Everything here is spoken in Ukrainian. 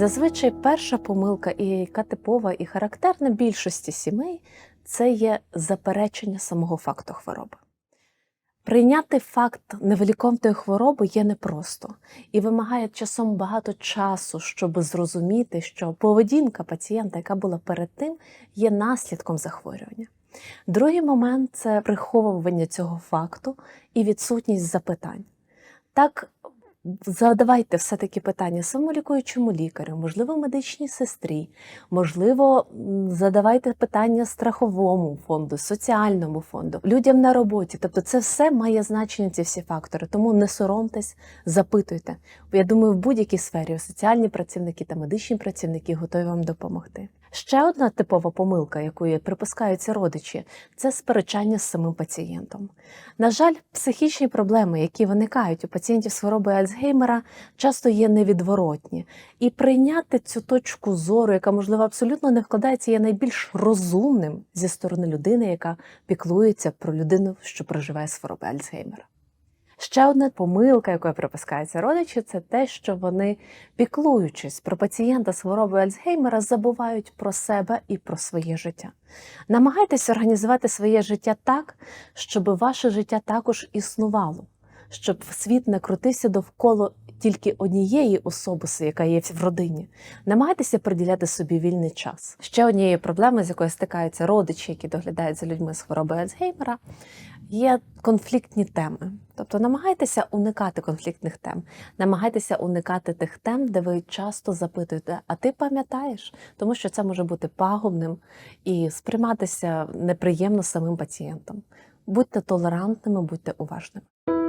Зазвичай перша помилка, і яка типова і характерна більшості сімей, це є заперечення самого факту хвороби. Прийняти факт невиліковної хвороби є непросто і вимагає часом багато часу, щоб зрозуміти, що поведінка пацієнта, яка була перед тим, є наслідком захворювання. Другий момент це приховування цього факту і відсутність запитань. Так, задавайте все-таки питання самолікуючому лікарю, можливо, медичній сестрі, можливо, задавайте питання страховому фонду, соціальному фонду, людям на роботі. Тобто, це все має значення, ці всі фактори. Тому не соромтесь, запитуйте. Я думаю, в будь-якій сфері соціальні працівники та медичні працівники готові вам допомогти. Ще одна типова помилка, якої припускаються родичі, це сперечання з самим пацієнтом. На жаль, психічні проблеми, які виникають у пацієнтів з хворобою Альцгеймера, часто є невідворотні. І прийняти цю точку зору, яка, можливо, абсолютно не вкладається, є найбільш розумним зі сторони людини, яка піклується про людину, що проживає з хворобою Альцгеймера. Ще одна помилка, якою припускаються родичі, це те, що вони, піклуючись про пацієнта з хворобою Альцгеймера, забувають про себе і про своє життя. Намагайтеся організувати своє життя так, щоб ваше життя також існувало, щоб світ не крутився довкола тільки однієї особи, яка є в родині. Намагайтеся приділяти собі вільний час. Ще однією проблемою, з якою стикаються родичі, які доглядають за людьми з хворобою Альцгеймера, є конфліктні теми. Тобто намагайтеся уникати конфліктних тем, намагайтеся уникати тих тем, де ви часто запитуєте, а ти пам'ятаєш, тому що це може бути пагубним і сприйматися неприємно самим пацієнтом. Будьте толерантними, будьте уважними.